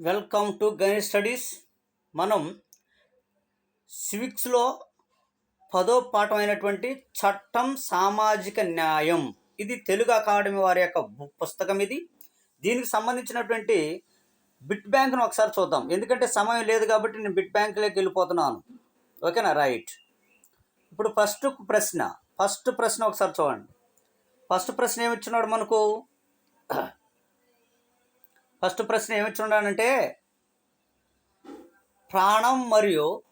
Welcome to Ganesh studies. మనం సివిక్స్లో పదో పాఠం అయినటువంటి చట్టం సామాజిక న్యాయం. ఇది తెలుగు అకాడమీ వారి యొక్క పుస్తకం ఇది. దీనికి సంబంధించినటువంటి బిట్ బ్యాంక్ను ఒకసారి చూద్దాం. ఎందుకంటే సమయం లేదు కాబట్టి నేను బిట్ బ్యాంక్లోకి వెళ్ళిపోతున్నాను. ఓకేనా? రైట్. ఇప్పుడు ఫస్ట్ ప్రశ్న. ఫస్ట్ ప్రశ్న ఒకసారి చూడండి. ఫస్ట్ ప్రశ్న ఏమి ఇచ్చినాడు మనకు? ఫస్ట్ ప్రశ్న ఏమి ప్రాణం మరియు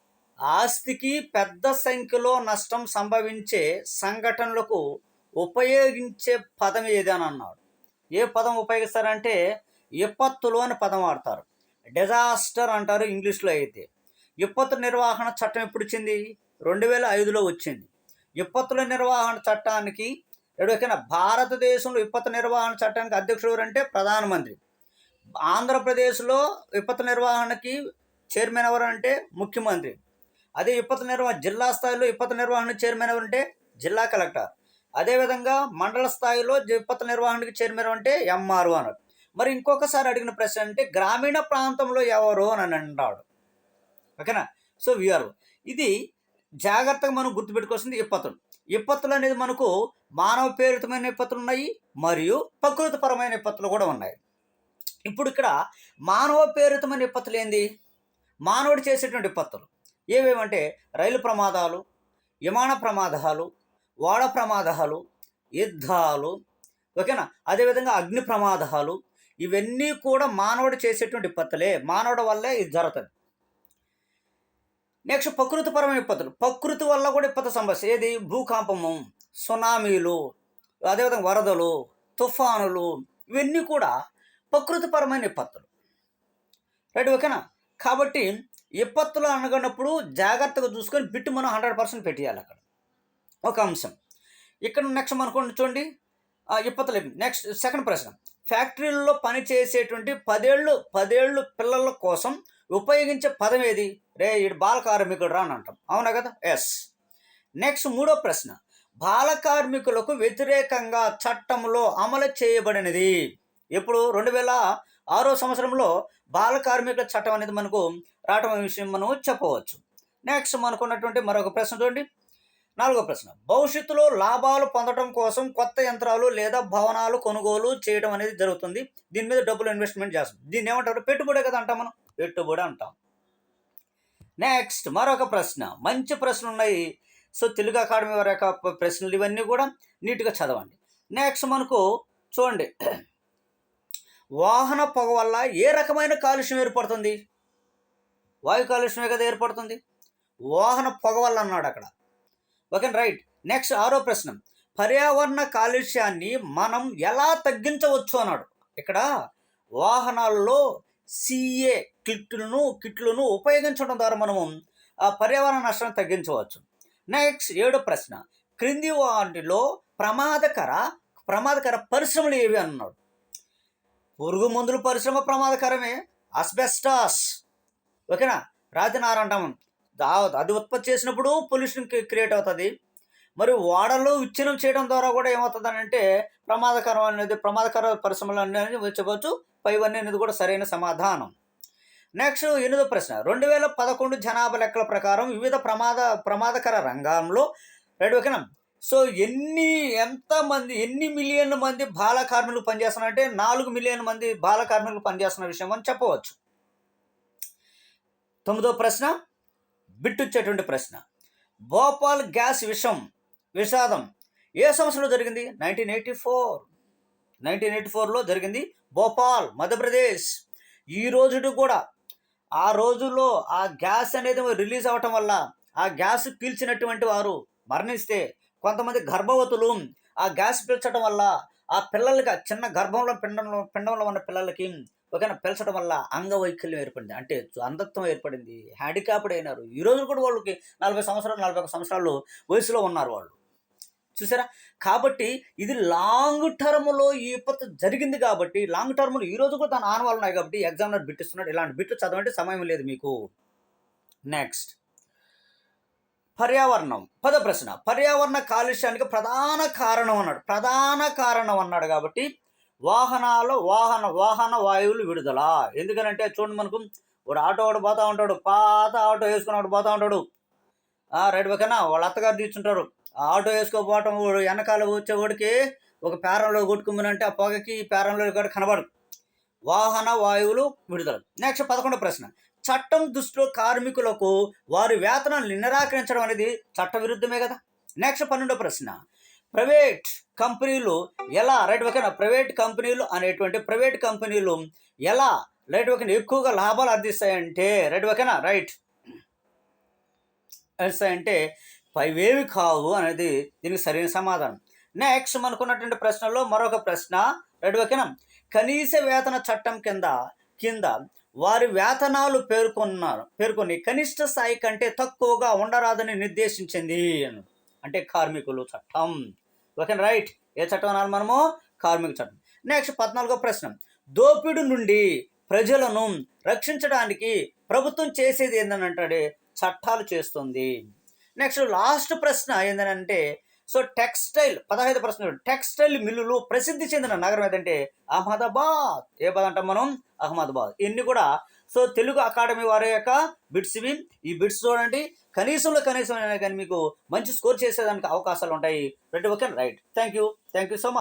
ఆస్తికి పెద్ద సంఖ్యలో నష్టం సంభవించే సంఘటనలకు ఉపయోగించే పదం ఏదని అన్నాడు. ఏ పదం ఉపయోగిస్తారంటే విపత్తులు అని పదం వాడతారు. డిజాస్టర్ అంటారు ఇంగ్లీష్లో అయితే. విపత్తు నిర్వహణ చట్టం ఎప్పుడు వచ్చింది? రెండు వేల ఐదులో వచ్చింది. విపత్తుల నిర్వహణ చట్టానికి ఎక్కడికైనా భారతదేశంలో విపత్తు నిర్వహణ చట్టానికి అధ్యక్షుడు అంటే ప్రధానమంత్రి. ఆంధ్రప్రదేశ్లో విపత్తు నిర్వహణకి చైర్మన్ ఎవరు అంటే ముఖ్యమంత్రి. అదే విపత్తు నిర్వహణ జిల్లా స్థాయిలో విపత్తు నిర్వహణ చైర్మన్ ఎవరు అంటే జిల్లా కలెక్టర్. అదేవిధంగా మండల స్థాయిలో విపత్తు నిర్వహణకి చైర్మన్ అంటే ఎంఆర్ఓ అన్నాడు మరి ఇంకొకసారి అడిగిన ప్రశ్న అంటే గ్రామీణ ప్రాంతంలో ఎవరు అని అంటాడు. ఓకేనా? సో విఆర్ ఇది జాగ్రత్తగా మనం గుర్తుపెట్టుకోవాల్సింది విపత్తులు. విపత్తులు అనేది మనకు మానవ ప్రేరితమైన విపత్తులు ఉన్నాయి మరియు ప్రకృతిపరమైన విపత్తులు కూడా ఉన్నాయి. ఇప్పుడు ఇక్కడ మానవ ప్రేరితమైన విపత్తులు ఏంది? మానవుడు చేసేటువంటి విపత్తులు. ఏవేమంటే రైలు ప్రమాదాలు విమాన ప్రమాదాలు వాడ ప్రమాదాలు యుద్ధాలు ఓకేనా? అదేవిధంగా అగ్ని ప్రమాదాలు ఇవన్నీ కూడా మానవుడు చేసేటువంటి విపత్తులే. మానవుడు వల్లే ఇది జరుగుతుంది. నెక్స్ట్ ప్రకృతిపరమైన విపత్తులు. ప్రకృతి వల్ల కూడా విపత్తు సమస్య ఏది? భూకంపము సునామీలు అదేవిధంగా వరదలు తుఫానులు ఇవన్నీ కూడా ప్రకృతిపరమైన విపత్తులు. రైట్ ఓకేనా? కాబట్టి విపత్తులు అనగనప్పుడు జాగ్రత్తగా చూసుకొని బిట్టు మనం హండ్రెడ్ పర్సెంట్ పెట్టేయాలి అక్కడ. ఒక అంశం. ఇక్కడ నెక్స్ట్ మనకు చూడండి. ఆ, విపత్తులు నెక్స్ట్ సెకండ్ ప్రశ్న. ఫ్యాక్టరీల్లో పనిచేసేటువంటి పదేళ్ళు పదేళ్ళు పిల్లల కోసం ఉపయోగించే పదం ఏది? రే ఇటు బాల కార్మికుడు రా అని అంటాం. అవునా కదా? ఎస్ నెక్స్ట్ మూడో ప్రశ్న. బాల కార్మికులకు వ్యతిరేకంగా చట్టంలో అమలు చేయబడినది. ఎప్పుడు రెండు వేల ఆరో సంవత్సరంలో బాల కార్మికుల చట్టం అనేది మనకు రావటం విషయం మనం చెప్పవచ్చు. నెక్స్ట్ మనకున్నటువంటి మరొక ప్రశ్న చూడండి. నాలుగో ప్రశ్న. భవిష్యత్తులో లాభాలు పొందడం కోసం కొత్త యంత్రాలు లేదా భవనాలు కొనుగోలు చేయడం అనేది జరుగుతుంది. దీని మీద డబ్బులు ఇన్వెస్ట్మెంట్ చేస్తాం. దీన్ని ఏమంటారు? పెట్టుబడే కదా అంటాం మనం. పెట్టుబడి అంటాం. నెక్స్ట్ మరొక ప్రశ్న. మంచి ప్రశ్నలు ఉన్నాయి. సో తెలుగు అకాడమీ వారి యొక్క ప్రశ్నలు ఇవన్నీ కూడా నీట్గా చదవండి. నెక్స్ట్ మనకు చూడండి. వాహన పొగ వల్ల ఏ రకమైన కాలుష్యం ఏర్పడుతుంది? వాయు కాలుష్యమే కదా ఏర్పడుతుంది? వాహన పొగ వల్ల అన్నాడు అక్కడ. ఓకే రైట్ నెక్స్ట్ ఆరో ప్రశ్న. పర్యావరణ కాలుష్యాన్ని మనం ఎలా తగ్గించవచ్చు అన్నాడు. ఇక్కడ వాహనాల్లో సిఏ కిట్లను కిట్లను ఉపయోగించడం ద్వారా మనము ఆ పర్యావరణ నష్టాన్ని తగ్గించవచ్చు. నెక్స్ట్ ఏడో ప్రశ్న. క్రింది వాటిలో ప్రమాదకర ప్రమాదకర పరిశ్రమలు ఏవి అన్నాడు. పురుగు మందుల పరిశ్రమ ప్రమాదకరమే. అస్బెస్టాస్. ఓకేనా? రాజనార అంటాము దా- అది ఉత్పత్తి చేసినప్పుడు పొల్యూషన్ క్రియేట్ అవుతుంది. మరి వాడలో విచ్ఛిన్నం చేయడం ద్వారా కూడా ఏమవుతుంది అంటే ప్రమాదకరం అనేది ప్రమాదకర పరిశ్రమలు అనేది చెప్పవచ్చు పైవన్నీ అనేది కూడా సరైన సమాధానం. నెక్స్ట్ ఎనిమిదో ప్రశ్న. రెండు వేల పదకొండు జనాభా లెక్కల ప్రకారం వివిధ ప్రమాద ప్రమాదకర రంగంలో రెండు ఓకేనా? సో ఎన్ని ఎంత మంది ఎన్ని మిలియన్ల మంది బాల కార్మికులు పనిచేస్తున్నారంటే నాలుగు మిలియన్ మంది బాల కార్మికులు పనిచేస్తున్న విషయం అని చెప్పవచ్చు. తొమ్మిదో ప్రశ్న బిట్టుచ్చేటువంటి ప్రశ్న. భోపాల్ గ్యాస్ విషం విషాదం ఏ సంవత్సరంలో జరిగింది? Nineteen eighty four. Nineteen eighty ఫోర్లో జరిగింది భోపాల్ మధ్యప్రదేశ్. ఈ రోజుటి కూడా ఆ రోజుల్లో ఆ గ్యాస్ అనేది రిలీజ్ అవ్వటం వల్ల ఆ గ్యాస్ పీల్చినటువంటి వారు మరణిస్తే కొంతమంది గర్భవతులు ఆ గ్యాస్ పీల్చడం వల్ల ఆ పిల్లలకి చిన్న గర్భంలో పిండంలో పిండంలో ఉన్న పిల్లలకి ఒకవేళ పిలచడం వల్ల అంగవైకల్యం ఏర్పడింది. అంటే అంధత్వం ఏర్పడింది. హ్యాండిక్యాప్డ్ అయినారు. ఈ రోజు కూడా వాళ్ళకి నలభై సంవత్సరాలు నలభై ఒక సంవత్సరాలు వయసులో ఉన్నారు వాళ్ళు. చూసారా? కాబట్టి ఇది లాంగ్ టర్మ్లో ఈ విపత్తు జరిగింది కాబట్టి లాంగ్ టర్మ్లో ఈ రోజు కూడా తన ఆనవాళ్ళు ఉన్నాయి కాబట్టి ఎగ్జామ్లో బిట్టిస్తున్నాడు. ఇలాంటి బిట్లు చదవండి సమయం లేదు మీకు. నెక్స్ట్. పర్యావరణం. పద ప్రశ్న. పర్యావరణ కాలుష్యానికి ప్రధాన కారణం అన్నాడు. ప్రధాన కారణం అన్నాడు కాబట్టి వాహనాలు వాహన వాహన వాయువులు విడుదల. ఎందుకనంటే చూడండి మనకు. వాడు ఆటో వాడు పోతా ఉంటాడు. పాత ఆటో వేసుకుని వాడు పోతా ఉంటాడు. రైట్ పక్కన వాళ్ళ అత్తగారు తీర్చుంటారు ఆ ఆటో వేసుకోపోవటం వాడు వెనకాల వచ్చేవాడికి ఒక పేరంలో కొట్టుకుమనంటే ఆ పొగకి ఈ పేరంలో కూడా కనబడు వాహన వాయువులు విడుదల. నెక్స్ట్ పదకొండో ప్రశ్న. చట్టం దృష్టిలో కార్మికులకు వారి వేతనాలు నిరాకరించడం అనేది చట్ట విరుద్ధమే కదా? నెక్స్ట్ పన్నెండో ప్రశ్న. ప్రైవేట్ కంపెనీలు ఎలా రైట్ ఓకేనా ప్రైవేట్ కంపెనీలు అనేటువంటి ప్రైవేట్ కంపెనీలు ఎలా రైట్ ఓకేనా ఎక్కువగా లాభాలు అందిస్తాయంటే రైట్ ఓకేనా రైట్. అంటే పైవేవి కావు అనేది దీనికి సరైన సమాధానం. నెక్స్ట్ మనకున్నటువంటి ప్రశ్నలో మరొక ప్రశ్న రైట్ ఓకేనా కనీస వేతన చట్టం కింద కింద వారి వేతనాలు పేర్కొన్నారు. పేర్కొని కనిష్ట స్థాయి కంటే తక్కువగా ఉండరాదని నిర్దేశించింది అంటే కార్మికులు చట్టం. Okay right. ఏ చట్టం అనాలి మనము? కార్మిక చట్టం. నెక్స్ట్ పద్నాలుగో ప్రశ్న. దోపిడి నుండి ప్రజలను రక్షించడానికి ప్రభుత్వం చేసేది ఏంటంటే చట్టాలు చేస్తుంది. నెక్స్ట్ లాస్ట్ ప్రశ్న ఏంటంటే సో టెక్స్టైల్ పదహైదు ప్రశ్న టెక్స్టైల్ మిల్లులు ప్రసిద్ధి చెందిన నగరం ఏదంటే అహ్మదాబాద్. ఏ పద అంటాం మనం? అహ్మదాబాద్. ఇన్ని కూడా సో తెలుగు అకాడమీ వారి యొక్క బిట్స్ ఇవి. ఈ బిట్స్ చూడండి. కనీసంలో కనీసం అయినా కానీ మీకు మంచి స్కోర్ చేసేదానికి అవకాశాలు ఉంటాయి. Red okay right. Thank you thank you so much